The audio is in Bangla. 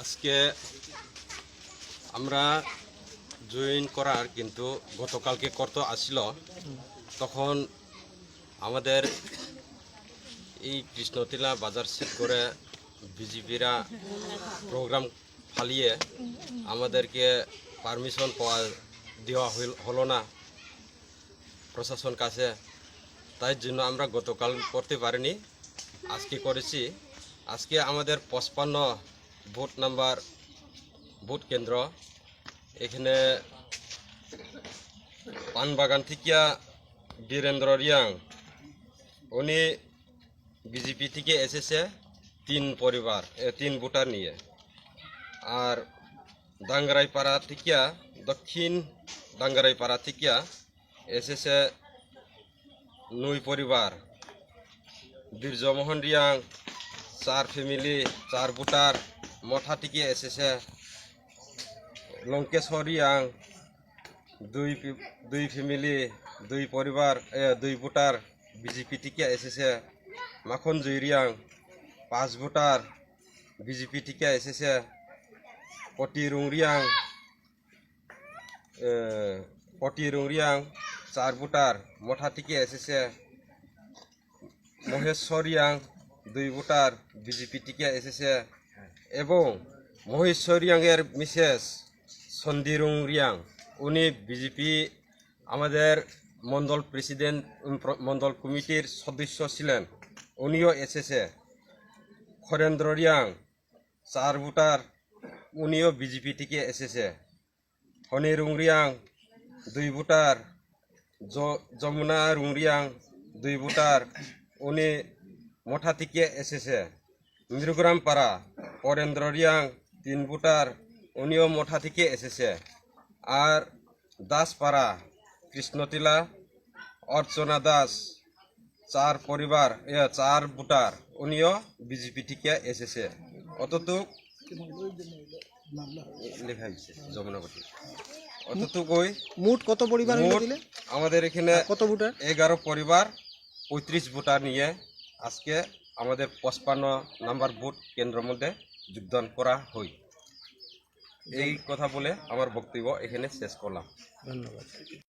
আজকে আমরা জয়েন করার কিন্তু গতকালকে কত আসছিল তখন আমাদের এই কৃষ্ণতিলা বাজার সেট করে বিজেপিরা প্রোগ্রাম ফালিয়ে আমাদেরকে পারমিশন পাওয়া দেওয়া হলো না প্রশাসন কাছে। তাই জন্য আমরা গতকাল করতে পারিনি। আজকে করেছি। আজকে আমাদের পঁচপান্ন ভোট নাম্বার ভোট কেন্দ্র। এখানে পানবাগান থেকে বীরেন্দ্র রিয়াং। উনি বিজেপি থেকে এসেছে তিন পরিবার তিন ভোটার নিয়ে। আর ডাঙ্গারাইপাড়া থেকে দক্ষিণ ডাঙ্গারাইপাড়া থেকে এসেছে নই পরিবার। বীরজমোহন রিয়াং, চার ফ্যামিলি, চার ভোটার। মঠা থেকে এসেছে। লঙ্কেশ্বর রিয়াং দুই দুই ফ্যামিলি, দুই পরিবার দুই ভোটার, বিজেপি থেকে এসেছে। মাখন জুই রিয়াং পাঁচ ভোটার, বিজেপি থেকে এসেছে। পটি রুংরিয়াং পটি রুংরিয়াং চার ভোটার, মঠা থেকে এসেছে। মহেশ্বর রিয়াং দুই ভোটার, বিজেপি থেকে এসেছে। এবং মহেশ্বর রিয়াংয়ের মিসেস সন্দিরুং রিয়াং, উনি বিজেপি আমাদের মন্ডল প্রেসিডেন্ট মন্ডল কমিটির সদস্য ছিলেন। উনিও এসেছে। খরেন্দ্র রিয়াং, চার ভোটার, উনিও বিজেপি থেকে এসেছে। হনি রুংরিয়াং দুই ভোটার যমুনা রুংরিয়াং দুই ভোটার, উনি মঠা থেকে এসেছে। মৃগরাম পাড়া পরেন্দ্র রিয়াং তিন ভোটার উনিও মঠা থেকে এসেছে। আর দাসপাড়া কৃষ্ণতিলা অর্চনা দাস চার পরিবার এ, চার ভোটার উনিও বিজেপি থেকে এসেছে। অতটুক লেখা হয়েছে যমুনাপতি অতটুকুই মোট কত পরিবার আমাদের এখানে কত ভোটার এগারো পরিবার পঁয়ত্রিশ ভোটার নিয়ে আজকে আমাদের পঁচপান্ন নাম্বার ভোট কেন্দ্রের মধ্যে যোগদান করা হই। এই কথা বলে আমার বক্তব্য এখানে শেষ করলাম। ধন্যবাদ।